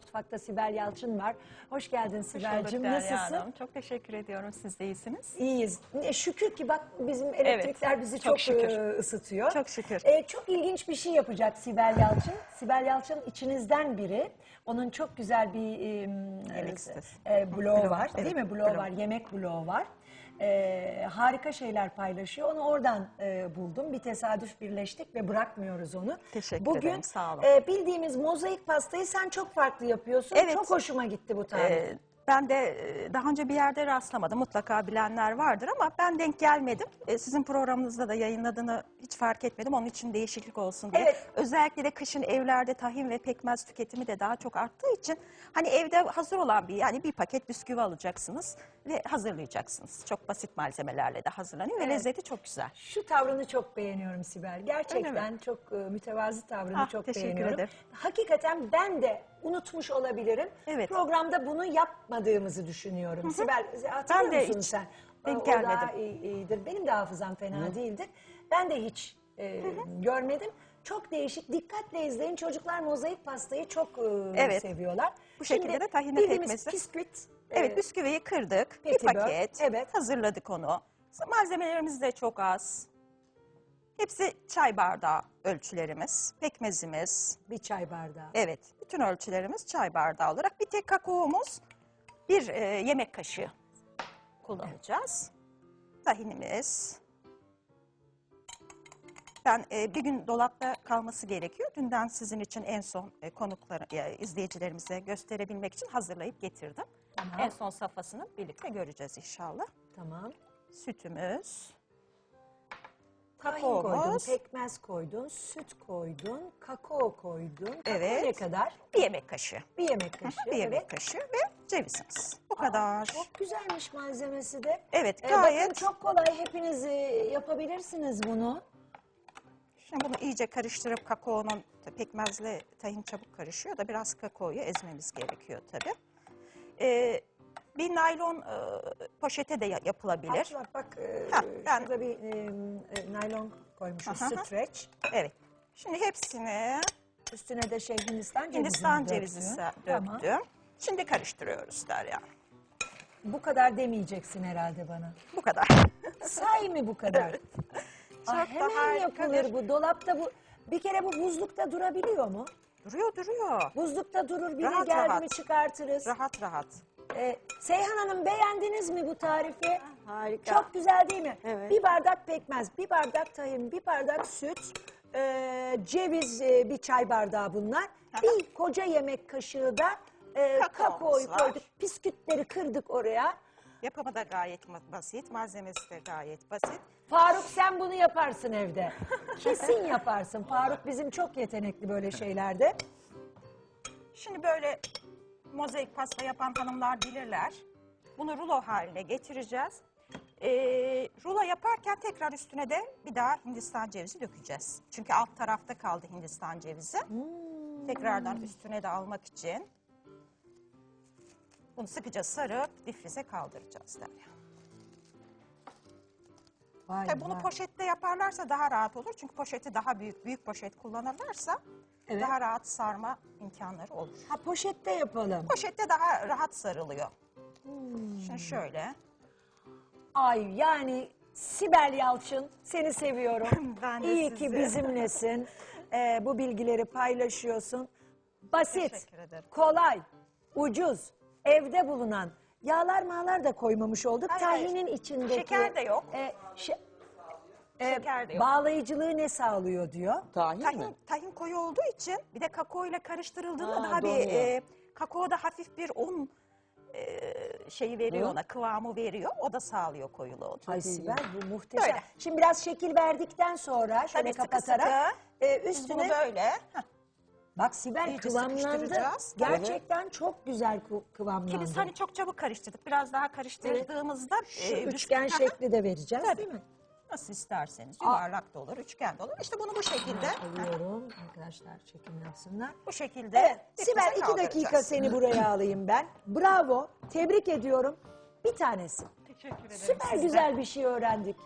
Mutfakta Sibel Yalçın var. Hoş geldin Sibel'cim. Nasılsın? Hanım. Çok teşekkür ediyorum. Siz de iyisiniz. İyiyiz. E, Şükür ki bak bizim elektrikler bizi çok, çok şükür. e, ısıtıyor. Çok şükür. E, çok ilginç bir şey yapacak Sibel Yalçın. Sibel Yalçın içinizden biri. Onun çok güzel bir e, Yemek e, e, bloğu var evet, değil mi? Bloğu blog. var, yemek bloğu var. E, harika şeyler paylaşıyor. Onu oradan e, buldum. Bir tesadüf birleştik ve bırakmıyoruz onu. Teşekkür Bugün, ederim, sağ olun. e, bildiğimiz mozaik pastayı sen çok farklı yapıyorsun. Evet. Çok hoşuma gitti bu tarif. Ee, ben de daha önce bir yerde rastlamadım. Mutlaka bilenler vardır ama ben denk gelmedim. Sizin programınızda da yayınladığını hiç fark etmedim. Onun için değişiklik olsun diye. Evet. Özellikle de kışın evlerde tahin ve pekmez tüketimi de daha çok arttığı için hani evde hazır olan bir yani bir paket bisküvi alacaksınız ve hazırlayacaksınız. Çok basit malzemelerle de hazırlanıyor ve Evet. lezzeti çok güzel. Şu tavrını çok beğeniyorum Sibel. Gerçekten çok e, mütevazi tavrını Ah, çok teşekkür beğeniyorum. ederim. Hakikaten ben de unutmuş olabilirim. Evet. Programda bunu yapmadığımızı düşünüyorum. Sibel hatırlıyor Ben de musun hiç sen? denk o iyidir. Benim de hafızam fena değildir. Ben de hiç e, görmedim. Çok değişik. Dikkatle izleyin. Çocuklar mozaik pastayı çok e, Evet. seviyorlar. Bu şekilde de tahine pekmezi. bisküvit. Evet e, bisküviyi kırdık. Bir petibör, paket. evet. Hazırladık onu. Malzemelerimiz de çok az. Hepsi çay bardağı ölçülerimiz. Pekmezimiz. bir çay bardağı. Evet. Bütün ölçülerimiz çay bardağı olarak. Bir tek kakaomuz. Bir e, yemek kaşığı kullanacağız. Tahinimiz. Ben e, bir gün dolapta kalması gerekiyor. Dünden sizin için en son e, konuklara, e, izleyicilerimize gösterebilmek için hazırlayıp getirdim. Tamam. En son safhasını birlikte göreceğiz inşallah. Tamam. Sütümüz, Tahin koydun, pekmez koydun, süt koydun, kakao koydun. Kakao Evet. ne kadar? bir yemek kaşığı. Bir yemek kaşığı. Bir yemek evet. kaşığı ve cevizimiz. Bu kadar. Çok güzelmiş malzemesi de. Evet, Ee, bakın çok kolay hepiniz e, yapabilirsiniz bunu. Şimdi bunu iyice karıştırıp kakaonun pekmezle tahin çabuk karışıyor da biraz kakaoyu ezmemiz gerekiyor tabii. Ee, bir naylon e, poşete de ya- yapılabilir. Aç bak e, Ha, ben- şurada bir e, e, naylon koymuşuz, Aha. streç. Evet. Şimdi hepsini Üstüne de şey Hindistan cevizi Hindistan cevizi döktün. se- Tamam. döktüm. Şimdi karıştırıyoruz Derya. Bu kadar demeyeceksin herhalde bana. Bu kadar. Say mı bu kadar? Evet. Ah, Çok da hemen yapılır bu. Dolapta bu. Bir kere bu buzlukta durabiliyor mu? Duruyor duruyor. Buzlukta durur. Biri Rahat geldi rahat. mi çıkartırız. Rahat rahat. Ee, Seyhan Hanım beğendiniz mi bu tarifi? Harika. Çok güzel değil mi? Evet. Bir bardak pekmez, bir bardak tahin, bir bardak süt, e, ceviz e, bir çay bardağı bunlar. Bir koca yemek kaşığı da e, Kakaomuz kakaoyu var. koyduk. Biskütleri kırdık oraya. Yapımı da gayet ma- basit. Malzemesi de gayet basit. Faruk sen bunu yaparsın evde. Kesin yaparsın. Faruk bizim çok yetenekli böyle şeylerde. Şimdi böyle mozaik pasta yapan hanımlar bilirler. Bunu rulo haline getireceğiz. Ee, rulo yaparken tekrar üstüne de bir daha Hindistan cevizi dökeceğiz. Çünkü alt tarafta kaldı Hindistan cevizi. Tekrardan üstüne de almak için bunu sıkıca sarıp difrize kaldıracağız Derya. Vay Tabii bunu vay. poşette yaparlarsa daha rahat olur. Çünkü poşeti daha büyük, büyük poşet kullanırlarsa Evet. daha rahat sarma imkanları olur. Ha poşette yapalım. Poşette daha rahat sarılıyor. Şimdi şöyle. Ay yani Sibel Yalçın seni seviyorum. Ben de İyi ki sizi. bizimlesin. Ee, bu bilgileri paylaşıyorsun. Basit, Teşekkür ederim. kolay, ucuz, evde bulunan yağlar mağlar da koymamış olduk. Hayır, hayır. Tahinin içindeki... Şeker de yok. E, şe- e, Şeker de yok. Bağlayıcılığı ne sağlıyor diyor. Tahin, mi? Tahin, tahin koyu olduğu için bir de kakao ile karıştırıldığında Ha, daha bir e, kakao da hafif bir un e, şeyi veriyor Hı. ona kıvamı veriyor. O da sağlıyor koyuluğu. Ay. Sibel bu muhteşem. Böyle. Şimdi biraz şekil verdikten sonra şöyle Tabii sıkı kapatarak sıkı. e, Biz üstüne bunu böyle heh, bak Sibel İyice kıvamlandı. sıkıştıracağız. Gerçekten çok güzel kı- kıvamlandı. ki biz hani çok çabuk karıştırdık. Biraz daha karıştırdığımızda Şu e, üçgen şekli de vereceğiz Tabii. değil mi? Nasıl isterseniz. Yuvarlak da olur, üçgen de olur. İşte bunu bu şekilde, Alıyorum. Arkadaşlar çekim yapsınlar. bu şekilde Evet Sibel iki dakika seni buraya alayım ben. Bravo. Tebrik ediyorum. Bir tanesi. Teşekkür ederim. Süper güzel bir şey öğrendik.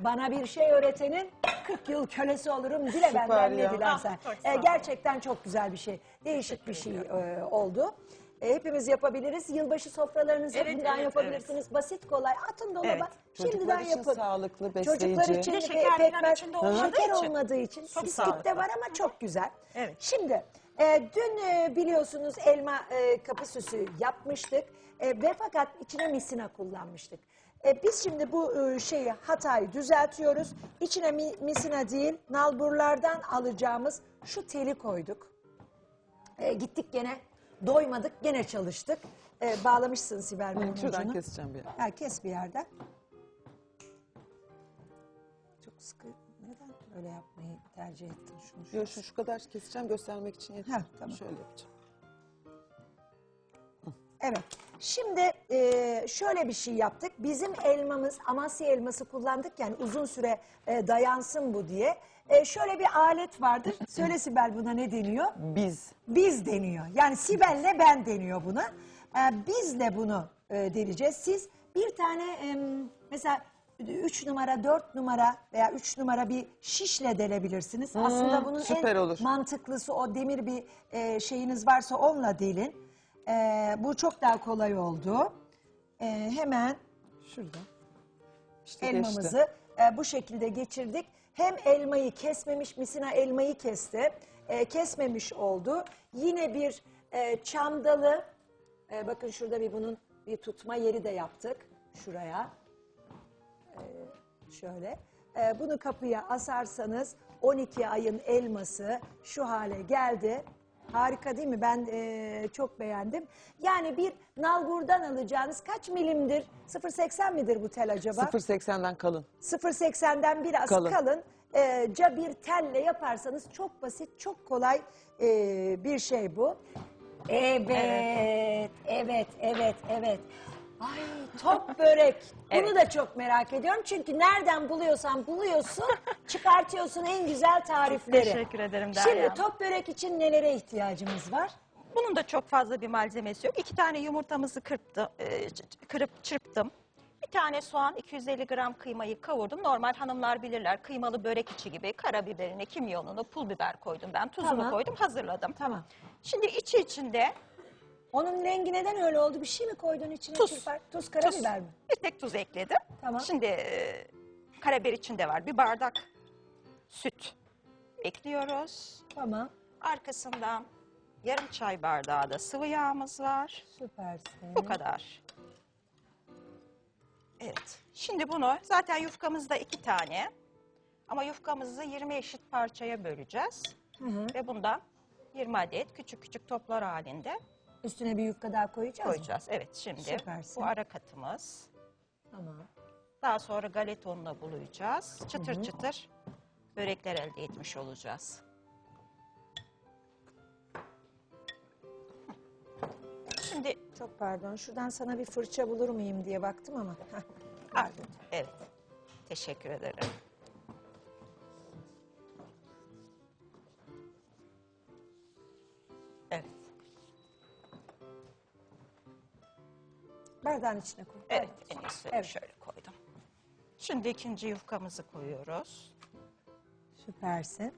Bana bir şey öğretenin 40 yıl kölesi olurum. Dile benden ne ya. dilersen. Ah, çok sağ Ee, ol. gerçekten çok güzel bir şey. Değişik bir şey e, oldu. E, hepimiz yapabiliriz. Yılbaşı sofralarınızı Evet, evet, yapabilirsiniz. Basit kolay. Atın dolaba. Evet. Şimdiden Çocuklar için yapın. sağlıklı, Çocuklar besleyici. için Bir de pe- şeker pekmez, içinde olmadığı şeker için. olmadığı için Çok de sağlıklı. var ama çok güzel. Evet. Şimdi e, dün e, biliyorsunuz elma e, kapı süsü yapmıştık E, ve fakat içine misina kullanmıştık. E, biz şimdi bu e, şeyi hatayı düzeltiyoruz. İçine mi- misina değil nalburlardan alacağımız şu teli koyduk. E, gittik gene doymadık gene çalıştık. E, bağlamışsın Sibel bunun Şuradan ucunu. keseceğim bir. Ha, kes bir yerden. Çok sıkı. Neden öyle yapmayı tercih ettin şunu? şunu? Şu, şu kadar keseceğim göstermek için yeter. Heh, tamam. Şöyle yapacağım. Evet. Şimdi e, şöyle bir şey yaptık. Bizim elmamız Amasya elması kullandık yani uzun süre e, dayansın bu diye. E, şöyle bir alet vardır. Söyle Sibel buna ne deniyor? Biz. Biz deniyor. Yani Sibel'le ben deniyor buna. Ee, biz de bunu e, deneyeceğiz. Siz bir tane em, mesela 3 numara, 4 numara veya 3 numara bir şişle delebilirsiniz. Aslında bunun süper en olur. mantıklısı o demir bir e, şeyiniz varsa onunla delin. Ee, bu çok daha kolay oldu. Ee, hemen Şurada. İşte geçti. elmamızı e, bu şekilde geçirdik. Hem elmayı kesmemiş, misina elmayı kesti. e, kesmemiş oldu. Yine bir e, çam dalı. e, bakın şurada bir bunun bir tutma yeri de yaptık. Şuraya. E, şöyle. E, bunu kapıya asarsanız 12 ayın elması şu hale geldi. Harika değil mi? Ben e, çok beğendim. Yani bir nalburdan alacağınız kaç milimdir? 0.80 midir bu tel acaba? 0.80'den kalın. 0.80'den biraz kalın. Kalın. Ee, ca bir telle yaparsanız çok basit, çok kolay ee, bir şey bu. Evet, evet, evet, evet. Ay top börek. Bunu Evet. da çok merak ediyorum. Çünkü nereden buluyorsan buluyorsun, çıkartıyorsun en güzel tarifleri. Teşekkür ederim Derya Şimdi Hanım. top börek için nelere ihtiyacımız var? Bunun da çok fazla bir malzemesi yok. İki tane yumurtamızı kırptı, e, ç- ç- kırıp çırptım. Bir tane soğan, 250 gram kıymayı kavurdum. Normal hanımlar bilirler kıymalı börek içi gibi karabiberini, kimyonunu, pul biber koydum ben. Tuzunu Tamam. koydum, hazırladım. Tamam. Şimdi içi içinde Onun rengi neden öyle oldu? Bir şey mi koydun içine? Tuz. Çırpar? Tuz, karabiber mi? bir tek tuz ekledim. Tamam. Şimdi e, karabiber içinde var. Bir bardak süt ekliyoruz. Tamam. Arkasından yarım çay bardağı da sıvı yağımız var. Süpersin. Bu kadar. Evet. Şimdi bunu zaten yufkamızda iki tane. Ama yufkamızı 20 eşit parçaya böleceğiz. Hı hı. Ve bundan 20 adet küçük küçük toplar halinde Üstüne bir yufka daha koyacağız koyacağız. Evet şimdi Süpersin. bu ara katımız. Tamam. Daha sonra galet ununa bulayacağız. Çıtır çıtır börekler elde etmiş olacağız. Şimdi Çok pardon. Şuradan sana bir fırça bulur muyum diye baktım ama. Ah, evet. Teşekkür ederim. Evet. Bardağın içine koy. Evet, en iyisi Evet. şöyle koydum. Şimdi ikinci yufkamızı koyuyoruz. Süpersin.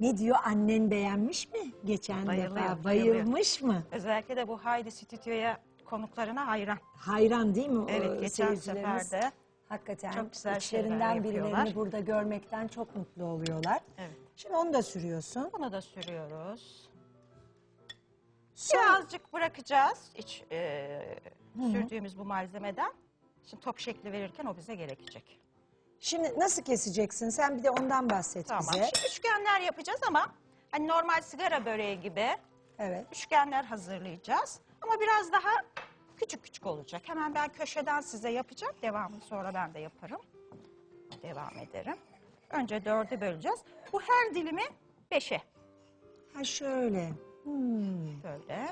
Ne diyor annen beğenmiş mi geçen Bayılıyor, defa? bayılıyor. Bayılmış mı? Özellikle de bu Haydi Stüdyo'ya konuklarına hayran. Hayran değil mi o Evet, geçen seyircilerimiz? sefer de Hakikaten çok güzel şeyler içlerinden birilerini yapıyorlar. burada görmekten çok mutlu oluyorlar. Evet. Şimdi onu da sürüyorsun. bunu da sürüyoruz. Birazcık bırakacağız iç e, sürdüğümüz bu malzemeden. Şimdi top şekli verirken o bize gerekecek. Şimdi nasıl keseceksin? Sen bir de ondan bahset Tamam. bize. Şimdi üçgenler yapacağız ama hani normal sigara böreği gibi Evet. üçgenler hazırlayacağız. Ama biraz daha küçük küçük olacak. Hemen ben köşeden size yapacağım. Devamını sonra ben de yaparım. Devam ederim. Önce dörde böleceğiz. Bu her dilimi beşe. Ha şöyle. Hmm. Böyle.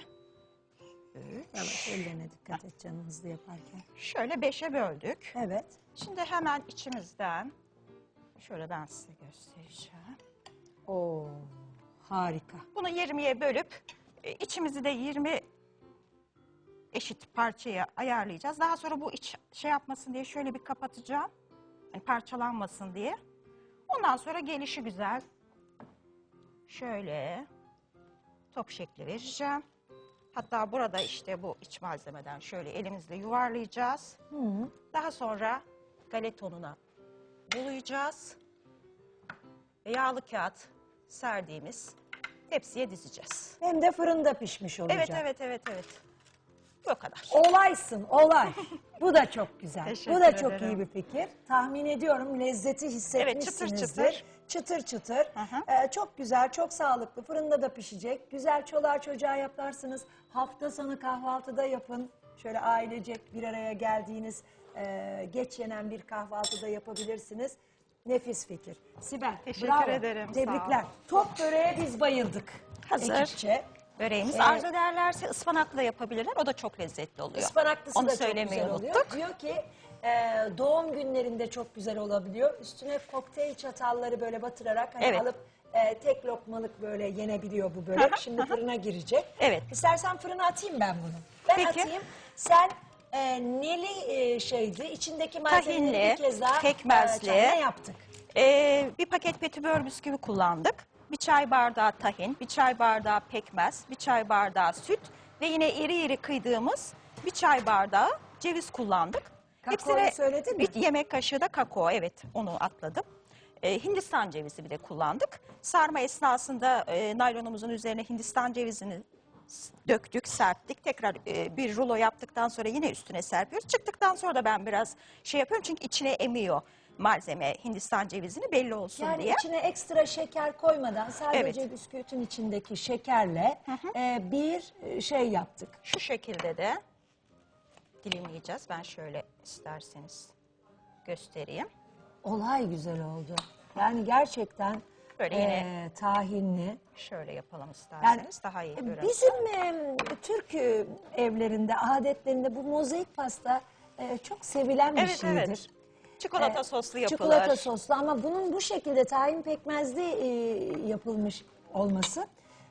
Yavaş ellerine dikkat et canım hızlı yaparken. Şöyle beşe böldük. Evet. Şimdi hemen içimizden şöyle ben size göstereceğim. Oo, harika. Bunu 20'ye bölüp e, içimizi de 20 eşit parçaya ayarlayacağız. Daha sonra bu iç şey yapmasın diye şöyle bir kapatacağım. Hani parçalanmasın diye. Ondan sonra gelişi güzel. Şöyle top şekli vereceğim. Hatta burada işte bu iç malzemeden şöyle elimizle yuvarlayacağız. Daha sonra galet ununa bulayacağız. Ve yağlı kağıt serdiğimiz tepsiye dizeceğiz. Hem de fırında pişmiş olacak. Evet, evet, evet, evet. Bu kadar. Olaysın, olay. Bu da çok güzel. Teşekkür Bu da çok ederim. iyi bir fikir. Tahmin ediyorum lezzeti hissetmişsinizdir. çıtır. Çıtır çıtır. Hı hı. Ee, çok güzel, çok sağlıklı. Fırında da pişecek. Güzel çoluğa çocuğa yaparsınız. Hafta sonu kahvaltıda yapın. Şöyle ailecek bir araya geldiğiniz, e, geç yenen bir kahvaltıda yapabilirsiniz. Nefis fikir. Sibel, Teşekkür bravo. ederim, Tebrikler. Top böreğe biz bayıldık. Hazır. Ekipçe. Böreğimiz Ee, arzu ederlerse ıspanaklı da yapabilirler. O da çok lezzetli oluyor. Ispanaklısı Onu da çok söylemeyi güzel unuttuk. oluyor. Diyor ki e, doğum günlerinde çok güzel olabiliyor. Üstüne kokteyl çatalları böyle batırarak hani Evet. alıp e, tek lokmalık böyle yenebiliyor bu börek. Şimdi fırına girecek. Evet. İstersen fırına atayım ben bunu. Ben Peki. atayım. Sen e, neli e, şeydi? İçindeki malzemeleri Tahinli, bir kez daha pekmezli. e, ne yaptık? Ee, bir paket petibör bisküvi kullandık. Bir çay bardağı tahin, bir çay bardağı pekmez, bir çay bardağı süt ve yine iri iri kıydığımız bir çay bardağı ceviz kullandık. Kakaoyu söyledin mi? Bir yemek kaşığı da kakao, evet onu atladım. Ee, Hindistan cevizi bir de kullandık. Sarma esnasında e, naylonumuzun üzerine Hindistan cevizini s- döktük, serptik. Tekrar e, bir rulo yaptıktan sonra yine üstüne serpiyoruz. Çıktıktan sonra da ben biraz şey yapıyorum çünkü içine emiyor malzeme Hindistan cevizini belli olsun Yani diye. içine ekstra şeker koymadan sadece Evet. bisküvitin içindeki şekerle e, bir e, şey yaptık. Şu şekilde de dilimleyeceğiz. Ben şöyle isterseniz göstereyim. Olay güzel oldu. Yani gerçekten Böyle eee, yine- tahinli. Şöyle yapalım Yani isterseniz daha iyi e, görünsün. bizim e, Türk e, evlerinde, adetlerinde bu mozaik pasta e, çok sevilen bir Evet, şeydir. evet. Çikolata soslu yapılır. Çikolata soslu ama bunun bu şekilde tahin pekmezli e, yapılmış olması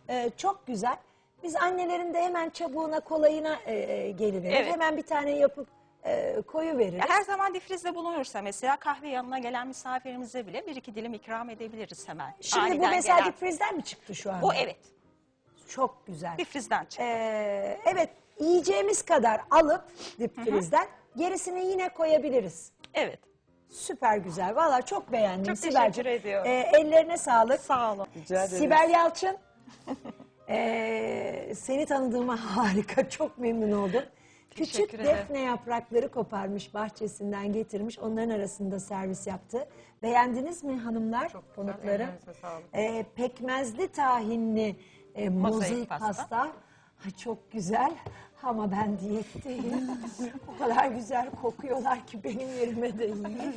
e, çok güzel. Biz annelerin de hemen çabuğuna kolayına e, e. Evet. Hemen bir tane yapıp e, koyu veririz. Her zaman difrizde bulunursa mesela kahve yanına gelen misafirimize bile bir iki dilim ikram edebiliriz hemen. Şimdi bu Aniden mesela gelen. difrizden mi çıktı şu an? Bu evet Çok güzel. difrizden çıktı. Ee, evet yiyeceğimiz kadar alıp dipfrizden gerisini yine koyabiliriz. Evet. Süper güzel. Valla çok beğendim Çok Sibel'cim. teşekkür ediyorum. Ee, ellerine sağlık. Sağ olun. Rica ederiz. Sibel Yalçın. ee, seni tanıdığıma harika, çok memnun oldum. Küçük Teşekkür ederim. defne yaprakları koparmış, bahçesinden getirmiş. Onların arasında servis yaptı. Beğendiniz mi hanımlar, konukları? ellerinize sağlık. Ee, pekmezli tahinli e, mozaik pasta. pasta. Ha, çok güzel ama ben diyetteyim. o kadar güzel kokuyorlar ki benim yerime de yiyin.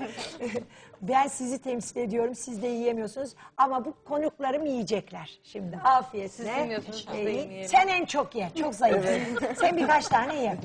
ben sizi temsil ediyorum, siz de yiyemiyorsunuz. Ama bu konuklarım yiyecekler şimdi. Afiyetle. Siz biz de Ee. Sen en çok ye, çok zayıfsın. Sen birkaç tane ye.